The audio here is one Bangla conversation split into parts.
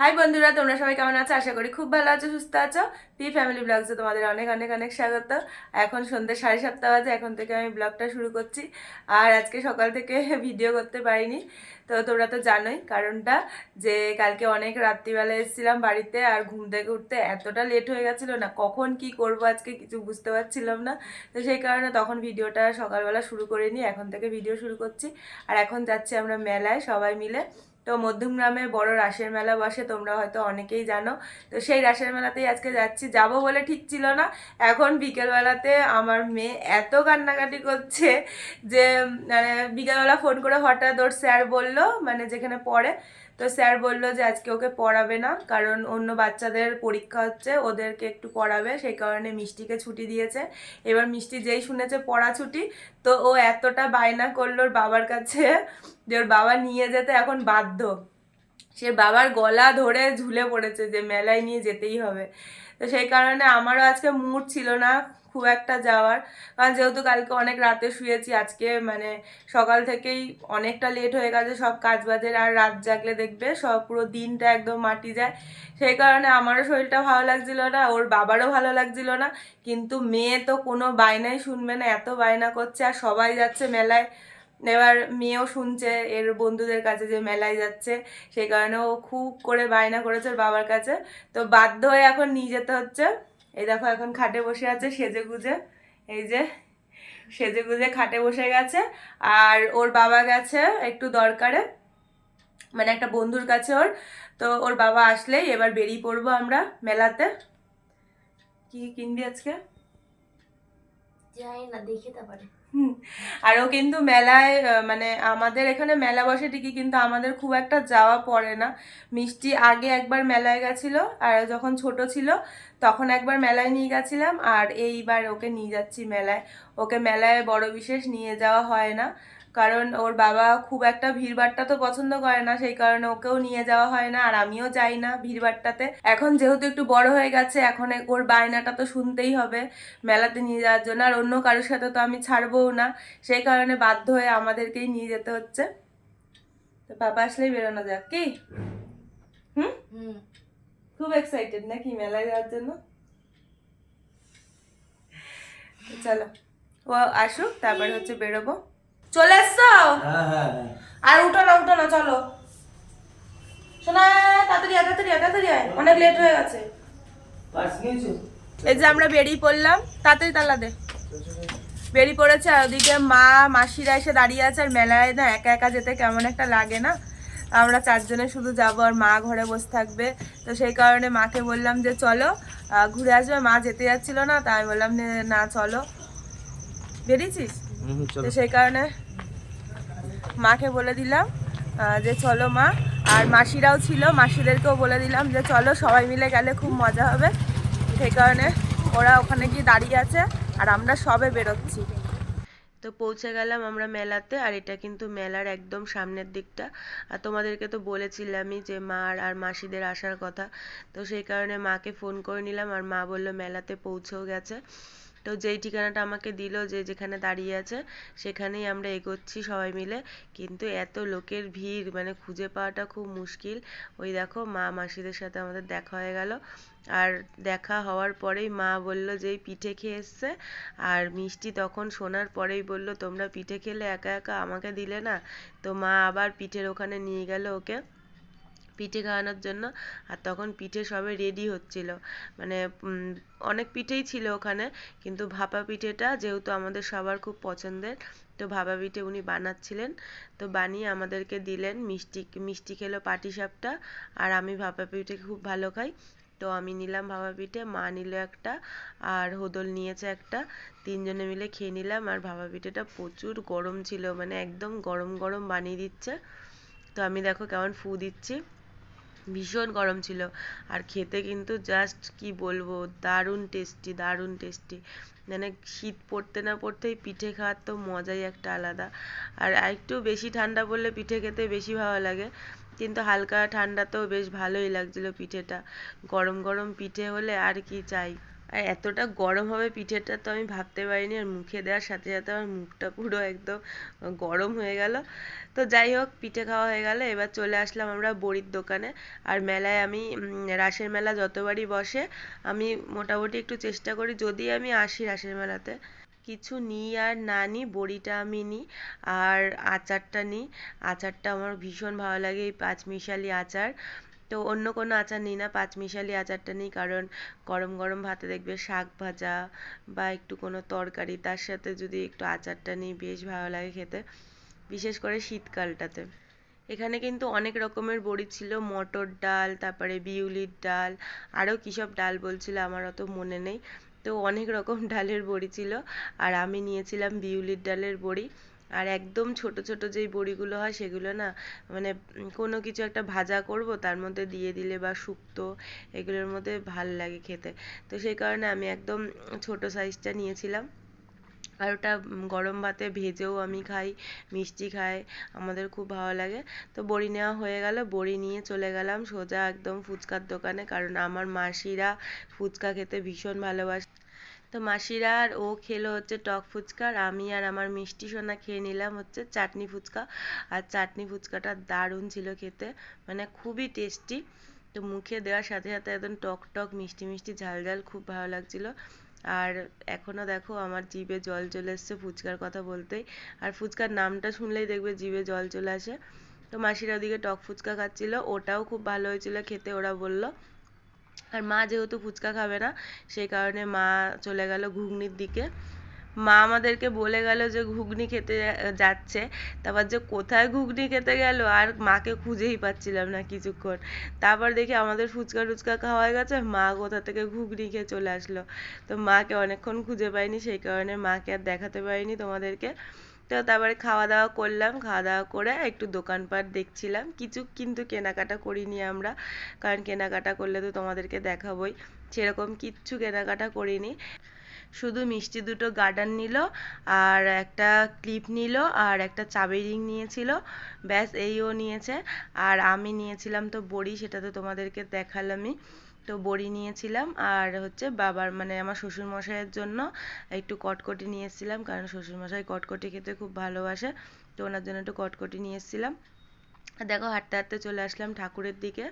হাই বন্ধুরা, তোমরা সবাই কেমন আছো? আশা করি খুব ভালো আছো, সুস্থ আছো। পি ফ্যামিলি ব্লগসে তোমাদের অনেক অনেক অনেক স্বাগত। এখন সন্ধ্যে সাড়ে সাতটা বাজে, এখন থেকে আমি ব্লগটা শুরু করছি। আর আজকে সকাল থেকে ভিডিও করতে পারিনি। তো তোমরা তো জানোই কারণটা, যে কালকে অনেক রাত্রিবেলা এসেছিলাম বাড়িতে আর ঘুম থেকে উঠতে এতটা লেট হয়ে গেছিল না, কখন কি করব আজকে কিছু বুঝতে পারছিলাম না। তো সেই কারণে তখন ভিডিওটা সকালবেলা শুরু করিনি, এখন থেকে ভিডিও শুরু করছি। আর এখন যাচ্ছি আমরা মেলায় সবাই মিলে। তো মধ্যমগ্রামে বড় রাসের মেলা বসে, তোমরা হয়তো অনেকেই জানো। তো সেই রাসের মেলাতেই আজকে যাচ্ছি। যাব বলে ঠিক ছিল না। এখন বিকেলবেলাতে আমার মেয়ে এত কান্নাকাটি করছে যে মানে বিকেলবেলা ফোন করে হঠাৎ ওর স্যার বলল মানে যেখানে পড়ে তো স্যার বলল যে আজকে ওকে পড়াবে না, কারণ অন্য বাচ্চাদের পরীক্ষা হচ্ছে, ওদেরকে একটু পড়াবে, সেই কারণে মিষ্টিকে ছুটি দিয়েছে। এবার মিষ্টি যেই শুনেছে পড়া ছুটি, তো ও এতটা বায়না করল ওর বাবার কাছে যে ওর বাবা নিয়ে যেতে এখন বাধ্য। সে বাবার গলা ধরে ঝুলে পড়েছে যে মেলায় নিয়ে যেতেই হবে। তো সেই কারণে আমারও আজকে মুড ছিল না। খুব একটা যাওয়ার। কারণ যেহেতু কালকে অনেক রাতে শুয়েছি, আজকে মানে সকাল থেকেই অনেকটা লেট হয়ে গেছে, সব কাজ বাজের আর রাত জাগলে দেখবে সব পুরো দিনটা একদম মাটি যায়। সেই কারণে আমারও শরীরটা ভালো লাগছিল না, ওর বাবারও ভালো লাগছিল না, কিন্তু মেয়ে তো কোনো বায়নাই শুনবে না, এত বায়না করছে আর সবাই যাচ্ছে মেলায়। এবার মেয়েও শুনছে এর বন্ধুদের কাছে যে মেলায় যাচ্ছে, সেই কারণে ও খুব করে বায়না করেছে বাবার কাছে। তো বাধ্য হয়ে এখন নিয়ে যেতে হচ্ছে। এই দেখো এখন খাটে বসে আছে সেজে গুজে এই যে সেজে গুজে খাটে বসে গেছে। আর ওর বাবা গেছে একটু দরকারে। মানে একটা বন্ধুর কাছে ওর। তো ওর বাবা আসলেই এবার বেরিয়ে পড়ব আমরা মেলাতে। কি কিনবি আজকে? যাই না, দেখে তারপরে। হুম। আর ও কিন্তু মেলায় মানে আমাদের এখানে মেলা বসে ঠিকই, কিন্তু আমাদের খুব একটা যাওয়া পড়ে না মিষ্টি আগে একবার মেলায় গেছিল, আর যখন ছোট ছিল তখন একবার মেলায় নিয়ে গেছিলাম, আর এইবার ওকে নিয়ে যাচ্ছি মেলায় ওকে মেলায় বড় বিশেষ নিয়ে যাওয়া হয় না কারণ ওর বাবা খুব একটা ভিড়ভাট্টা তো পছন্দ করে না সেই কারণে ওকেও নিয়ে যাওয়া হয় না আর আমিও যাই না ভিড়ভাট্টাতে এখন যেহেতু একটু বড় হয়ে গেছে এখন ওর বায়নাটা তো শুনতেই হবে মেলাতে নিয়ে যাওয়ার জন্য আর অন্য কারোর সাথে তো আমি ছাড়বও না সেই কারণে বাধ্য হয়ে আমাদেরকেই নিয়ে যেতে হচ্ছে। তো পাপা আসলেই বেরোনো যাক কি? হুম? হুম। খুব এক্সাইটেড নাকি মেলায় যাওয়ার জন্য? চলো ও আসুক তারপরে হচ্ছে বেরোবো। চলে এসছো? হ্যাঁ হ্যাঁ আর উঠো না উঠো না চলো। শোনা তাড়াতাড়ি আয়, তাড়াতাড়ি আয়, তাড়াতাড়ি আয়। অনেক লেট হয়ে গেছে। এই যে আমরা বেরিয়ে পড়লাম তাড়াতাড়ি তালা দে। বেরিয়ে পড়েছে আর ওদিকে মা মাসিরা এসে দাঁড়িয়ে আছে আর মেলায় না একা একা যেতে কেমন একটা লাগে না। আমরা চারজনে শুধু যাব আর মা ঘরে বসে থাকবে। তো সেই কারণে মাকে বললাম যে চলো ঘুরে আসবে। মা যেতে যাচ্ছিল না তাই বললাম যে না চলো। বেরিয়েছিস? তো সেই কারণে মাকে বলে দিলাম যে চলো মা। আর মাসিরাও ছিল, মাসিদেরকেও বলে দিলাম যে চলো সবাই মিলে গেলে খুব মজা হবে। সেই কারণে ওরা ওখানে গিয়ে দাঁড়িয়ে আছে, আর আমরা সবে বেরোচ্ছি। তো পৌঁছে গেলাম আমরা মেলাতে, আর এটা কিন্তু মেলার একদম সামনের দিকটা। আর তোমাদেরকে তো বলেছিলামই যে মার আর মাসিদের আসার কথা। তো সেই কারণে মাকে ফোন করে নিলাম, আর মা বলল মেলাতে পৌঁছেও গেছে। তো যেই ঠিকানাটা আমাকে দিল যে যেখানে দাঁড়িয়ে আছে, সেখানেই আমরা এগোচ্ছি সবাই মিলে। কিন্তু এত লোকের ভিড় মানে খুঁজে পাওয়াটা খুব মুশকিল। ওই দেখো মা মাসিদের সাথে আমাদের দেখা হয়ে গেল। আর দেখা হওয়ার পরেই মা বলল যে পিঠে খেয়ে এসছে। আর মিষ্টি তখন শোনার পরেই বলল, তোমরা পিঠে খেলে একা একা আমাকে দিলে না? তো মা আবার পিঠের ওখানে নিয়ে গেল ওকে। পিঠে খাওয়ানোর জন্য। আর তখন পিঠে সবে রেডি হচ্ছিল। মানে অনেক পিঠেই ছিল ওখানে, কিন্তু ভাপা পিঠেটা যেহেতু আমাদের সবার খুব পছন্দের, তো ভাপা পিঠে উনি বানাচ্ছিলেন। তো বানিয়ে আমাদেরকে দিলেন মিষ্টি মিষ্টি খেলো পাটিসাপটা আর আমি ভাপা পিঠে খুব ভালো খাই। তো আমি নিলাম ভাপা পিঠে, মা নিল একটা, আর হোদল নিয়েছে একটা। তিনজনে মিলে খেয়ে নিলাম, আর ভাপা পিঠেটা প্রচুর গরম ছিল মানে একদম গরম গরম বানিয়ে দিচ্ছে। তো আমি দেখো কেমন ফু দিচ্ছি। ভীষণ গরম ছিল। আর খেতে কিন্তু জাস্ট কি বলব, দারুণ টেস্টি দারুণ টেস্টি মানে শীত পড়তে না পড়তেই পিঠে খাওয়ার তো মজাই একটা আলাদা। আর একটু বেশি ঠান্ডা পড়লে পিঠে খেতে বেশি ভালো লাগে। কিন্তু হালকা ঠান্ডাতেও বেশ ভালোই লাগছিল পিঠেটা। গরম গরম পিঠে হলে আর কি চাই? আর এতটা গরম হবে পিঠেটা তো আমি ভাবতে পারিনি, আর মুখে দেওয়ার সাথে সাথে আমার মুখটা পুরো একদম গরম হয়ে গেল। তো যাই হোক, পিঠে খাওয়া হয়ে গেল, এবার চলে আসলাম আমরা বড়ির দোকানে। আর মেলায় আমি রাসের মেলা যতবারই বসে, আমি মোটামুটি একটু চেষ্টা করি, যদি আমি আসি রাসের মেলাতে। কিছু নিই আর না নিই, বড়িটা আমি নিই আর আচারটা নিই। আচারটা আমার ভীষণ ভালো লাগে, এই পাঁচমিশালি আচার। তো অন্য কোনো আচার নিই না, পাঁচমিশালি আচারটা নিই, কারণ গরম গরম ভাতে দেখবে শাক ভাজা বা একটু কোনো তরকারি, তার সাথে যদি একটু আচারটা নিই, বেশ ভালো লাগে খেতে, বিশেষ করে শীতকালটাতে। এখানে কিন্তু অনেক রকমের বড়ি ছিল, মটর ডাল, তারপরে বিউলির ডাল আরও কী সব ডাল বলছিল আমার অত মনে নেই। তো অনেক রকম ডালের বড়ি ছিল, আর আমি নিয়েছিলাম বিউলির ডালের বড়ি। আর একদম ছোট ছোট যেই বড়িগুলো হয় সেগুলো না মানে কোনো কিছু একটা ভাজা করব, তার মধ্যে দিয়ে দিলে বা শুক্তো, এগুলোর মধ্যে ভালো লাগে খেতে। তো সেই কারণে আমি একদম ছোট সাইজটা নিয়েছিলাম। আর ওটা গরম ভাতে ভেজেও আমি খাই, মিষ্টি খাই, আমাদের খুব ভালো লাগে। তো বড়ি নেওয়া হয়ে গেল, বড়ি নিয়ে চলে গেলাম সোজা একদম ফুচকার দোকানে, কারণ আমার মাসিরা ফুচকা খেতে ভীষণ ভালোবাসে। তো মাসিরা আর ও খেলো হচ্ছে টক ফুচকা আর আমি আর আমার মিষ্টি সোনা খেয়ে নিলাম হচ্ছে চাটনি ফুচকা। আর চাটনি ফুচকাটা দারুণ ছিল খেতে মানে খুবই টেস্টি। তো মুখে দেওয়ার সাথে সাথে একদম টক টক, মিষ্টি মিষ্টি, ঝাল ঝাল খুব ভালো লাগছিল। আর এখনও দেখো আমার জিভে জল চলে এসছে ফুচকার কথা বলতেই। আর ফুচকার নামটা শুনলেই দেখবে জিভে জল চলে আসে। তো মাসিরা ওদিকে টক ফুচকা খাচ্ছিল, ওটাও খুব ভালো হয়েছিল খেতে, ওরা বলল। আর মা যেহেতু ফুচকা খাবে না, সেই কারণে মা চলে গেল ঘুগনির দিকে। মা আমাদেরকে বলে গেল যে ঘুগনি খেতে যাচ্ছে, তারপর যে কোথায় ঘুগনি খেতে গেল আর মাকে খুঁজেই পাচ্ছিলাম না কিছুক্ষণ। তারপর দেখি আমাদের ফুচকা টুচকা খাওয়া গেছে, মা কোথা থেকে ঘুগনি খেয়ে চলে আসলো। তো মাকে অনেকক্ষণ খুঁজে পাইনি, সেই কারণে মাকে আর দেখাতে পারিনি তোমাদেরকে। তো তারপরে খাওয়া দাওয়া করলাম খাওয়া দাওয়া করে একটু দোকানপাট দেখছিলাম। কিছু কিন্তু কেনাকাটা করিনি আমরা, কারণ কেনাকাটা করলে তো তোমাদেরকে দেখাবোই। সেরকম কিচ্ছু কেনাকাটা করিনি। শুধু মিষ্টি দুটো গার্ডার নিল, আর একটা ক্লিপ নিল, আর একটা চাবি রিং নিয়েছিল। ব্যাস, এইও নিয়েছে। আর আমি নিয়েছিলাম তো বড়ি, সেটা তো তোমাদেরকে দেখালামই। তো বড়ি নিয়েছিলাম। আর হচ্ছে বাবার মানে আমার শ্বশুরমশাইয়ের জন্য একটু কটকটি নিয়ে এসেছিলাম কারণ শ্বশুরমশাই কটকটি খেতে খুব ভালোবাসে, তো ওনার জন্য একটু কটকটি নিয়ে এসেছিলাম দেখো হাঁটতে হাঁটতে চলে আসলাম ঠাকুরের দিকে।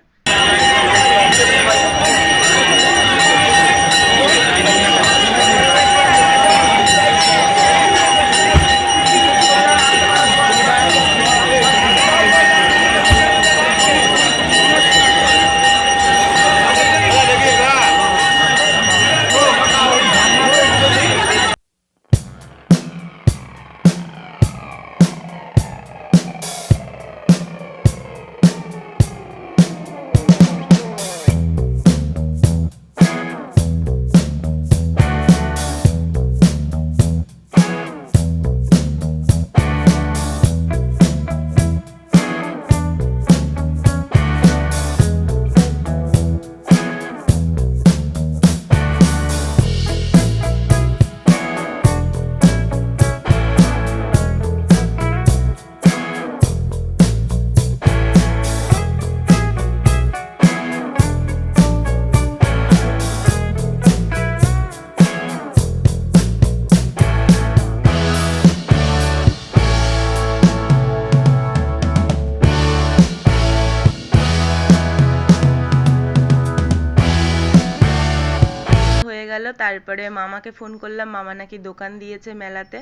তারপরে মামাকে ফোন করলাম, মামা নাকি দোকান দিয়েছে মেলাতে।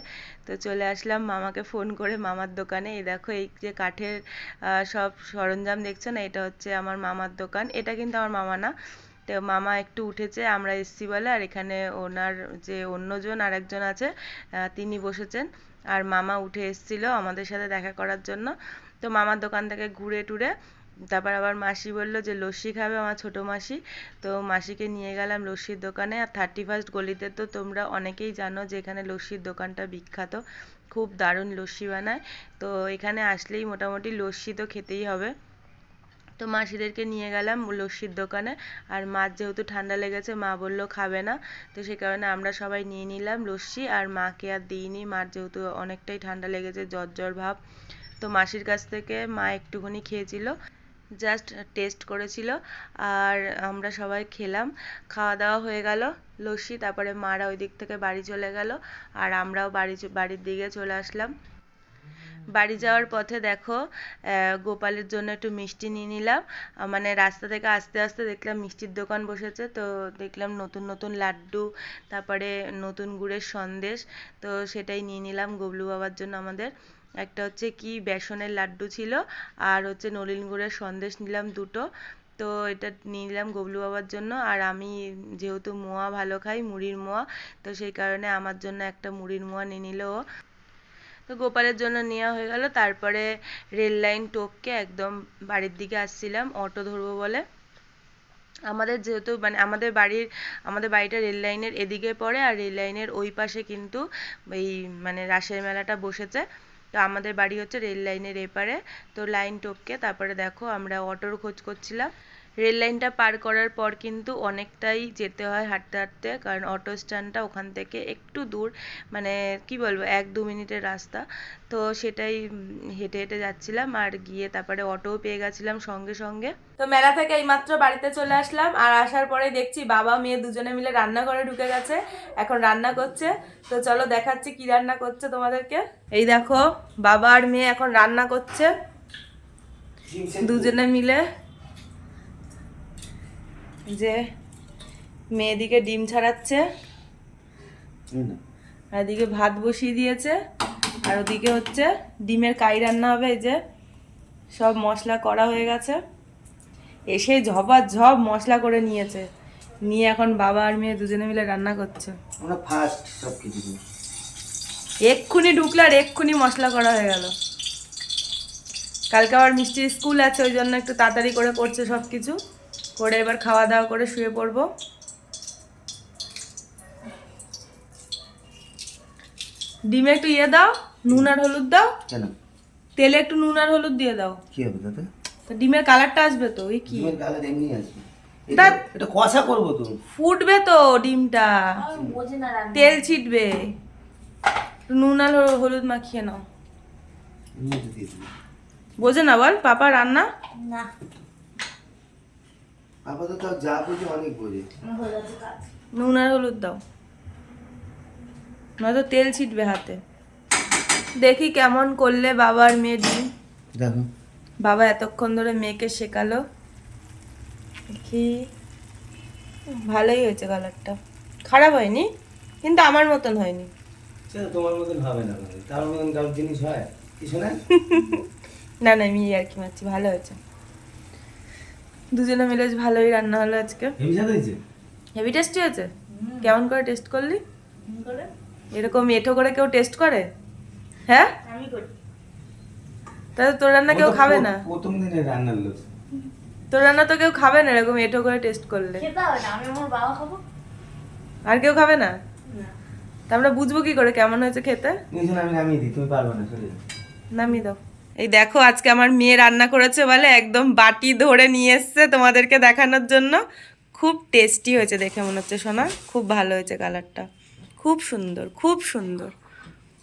তো চলে আসলাম, মামাকে ফোন করে মামার দোকানে। এই দেখো, এই যে কাঠের সব সরঞ্জাম দেখছ না, এটা হচ্ছে আমার মামার দোকান। এটা কিন্তু আমার মামা না। তো মামা একটু উঠেছে, আমরা এসছি বলে, আর এখানে ওনার যে অন্যজন আর একজন আছে তিনি বসেছেন। আর মামা উঠে এসেছিল আমাদের সাথে দেখা করার জন্য। তো মামার দোকান থেকে ঘুরে টুরে তারপর আবার মাসি বলল যে, লস্যি খাবে আমার ছোট মাসি। তো মাসিকে নিয়ে গেলাম লস্যির দোকানে। আর থার্টি ফার্স্ট গলিতে তো তোমরা অনেকেই জানো যে, এখানে লস্যির দোকানটা বিখ্যাত। খুব দারুণ লস্যি বানায়। তো এখানে আসলেই মোটামুটি লস্যি তো খেতেই হবে। তো মাসিদেরকে নিয়ে গেলাম লস্যির দোকানে। আর মার যেহেতু ঠান্ডা লেগেছে, মা বলল খাবে না। তো সেই কারণে আমরা সবাই নিয়ে নিলাম লস্যি। আর মাকে আর দিইনি। মার যেহেতু অনেকটাই ঠান্ডা লেগেছে, জ্বর জ্বর ভাব। তো মাসির কাছ থেকে মা একটুখানি খেয়েছিল। জাস্ট টেস্ট করেছিল, আর আমরা সবাই খেলাম। খাওয়া দাওয়া হয়ে গেল, লস্যি, তারপরে মারা ওই দিক থেকে বাড়ি চলে গেল, আর আমরাও বাড়ি বাড়ির দিকে চলে আসলাম। বাড়ি যাওয়ার পথে দেখো গোপালের জন্য একটু মিষ্টি নিয়ে নিলাম। মানে রাস্তা থেকে আস্তে আস্তে দেখলাম মিষ্টির দোকান বসেছে, তো দেখলাম নতুন নতুন লাড্ডু, তারপরে নতুন গুড়ের সন্দেশ, তো সেটাই নিয়ে নিলাম গবলু বাবার জন্য আমাদের। একটা হচ্ছে কি বেসনের লাড্ডু ছিল, আর হচ্ছে নলিন গুড়ের সন্দেশ নিলাম দুটো। তো এটা নিলাম গবলু বাবার জন্য, আর আমি যেহেতু মোয়া ভালো খাই, মুড়ির মোয়া, তো সেই কারণে আমার জন্য একটা মুড়ির মোয়া নিয়ে নিল তো গোপালের জন্য নেওয়া হয়ে গেল, তারপরে রেল লাইন টপকে একদম বাড়ির দিকে আসছিলাম, অটো ধরবো বলে। আমাদের যেহেতু মানে আমাদের বাড়ির, আমাদের বাড়িটা রেল লাইনের এদিকে পড়ে, আর রেল লাইনের ওই পাশে কিন্তু এই মানে রাসের মেলাটা বসেছে। তো আমাদের বাড়ি হচ্ছে রেল লাইনের এপারে। তো লাইন টপকে তারপরে দেখো আমরা অটোর খোঁজ করছিলাম। রেল লাইনটা পার করার পর কিন্তু অনেকটাই যেতে হয় হাঁটতে হাঁটতে কারণ অটো স্ট্যান্ডটা ওখান থেকে একটু দূর মানে কি বলব এক দু মিনিটের রাস্তা। তো সেটাই হেঁটে হেঁটে যাচ্ছিলাম আর গিয়ে তারপরে অটোও পেয়ে গেছিলাম সঙ্গে সঙ্গে। তো মেলা থেকে এইমাত্র বাড়িতে চলে আসলাম আর আসার পরে দেখছি বাবা মেয়ে দুজনে মিলে রান্নাঘরে ঢুকে গেছে এখন রান্না করছে। তো চলো দেখাচ্ছি কি রান্না করছে তোমাদেরকে। এই দেখো বাবা আর মেয়ে এখন রান্না করছে। দুজনে মিলে যে মেয়েদিকে ডিম ছাড়াচ্ছে আর এদিকে ভাত বসিয়ে দিয়েছে আর ওদিকে হচ্ছে ডিমের কাই রান্না হবে এই যে সব মশলা করা হয়ে গেছে। এসে ঝপা ঝপ মশলা করে নিয়েছে। নিয়ে এখন বাবা আর মেয়ে দুজনে মিলে রান্না করছে। আমরা ফার্স্ট সব কিছু এক্ষুনি ঢুকলে আর এক্ষুনি মশলা করা হয়ে গেল। কালকে আবার মিষ্টির স্কুল আছে ওই জন্য একটু তাড়াতাড়ি করে করছে সব কিছু করে এবার খাওয়া দাওয়া করে শুয়ে পড়ব। ডিমে একটু ইয়ে দাও নুন আর হলুদ দাও। কেন? তেলে একটু নুন আর হলুদ দিয়ে দাও। কি হবে তাতে? তো ডিমের কালারটা আসবে তো এই কি? ডিমের কালার এমনি আসবে। এটা এটা কষা করব তো। ফুটবে তো ডিমটা। তেল ছিটবে। একটু নুন আর হলু- হলুদ মাখিয়ে নাও। বোঝে না বল পাপা রান্না? আপাতত যা বুঝি অনেক বোঝে। নুন আর হলুদ দাও। নয়তো তেল ছিটবে হাতে। দেখি কেমন করলে বাবা আর মেয়ে ডিম দেখো। বাবা এতক্ষণ ধরে মেয়েকে শেখালো। দেখি। ভালোই হয়েছে কালারটা। খারাপ হয়নি কিন্তু আমার মতন হয়নি। তোমার মতন হবে না। তার মতন কারোর জিনিস হয়? কিছু না না না আমি আর কি মারছি। ভালো হয়েছে। দুজনে মিলে ভালোই রান্না হলো আজকে। হেভি স্বাদ হয়েছে? হেভি টেস্টি হয়েছে? কেমন করে টেস্ট করলি? এরকম এঠো করে কেউ টেস্ট করে? হ্যাঁ? তাহলে তোর রান্না কেউ খাবে না? প্রথম দিনের রান্নার লোক তোর রান্না তো কেউ খাবে না এরকম এঠো করে টেস্ট করলে। আমি আমার বাবা খাব। আর কেউ খাবে না? তা আমরা বুঝব কি করে কেমন হয়েছে খেতে? আমি নামিয়ে দিই তুমি পারবে না সরে নামিয়ে দাও। এই দেখো, আজকে আমার মেয়ে রান্না করেছে বলে একদম বাটি ধরে নিয়ে এসছে তোমাদেরকে দেখানোর জন্য। খুব টেস্টি হয়েছে দেখে মনে হচ্ছে, সোনা। খুব ভালো হয়েছে কালারটা খুব সুন্দর খুব সুন্দর।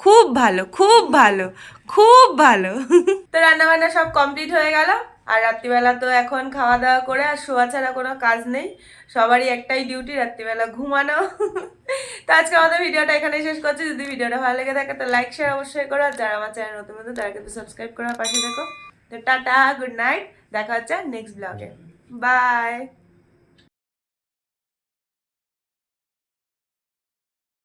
খুব ভালো খুব ভালো খুব ভালো। তো রান্না বান্না সব কমপ্লিট হয়ে গেল। আর রাত্রিবেলা তো এখন খাওয়া দাওয়া করে আর শোয়া ছাড়া কোনো কাজ নেই। সবারই একটাই ডিউটি রাত্রিবেলা ঘুমানো। তো আজকে আমাদের ভিডিওটা এখানে শেষ করছি। যদি ভিডিওটা ভালো লেগে থাকে তো লাইক শেয়ার অবশ্যই করো। আর যারা আমার চ্যানেল নতুন নতুন তারা কিন্তু সাবস্ক্রাইব করার পাশে দেখো তো টাটা গুড নাইট দেখা হচ্ছে নেক্সট ব্লগে বাই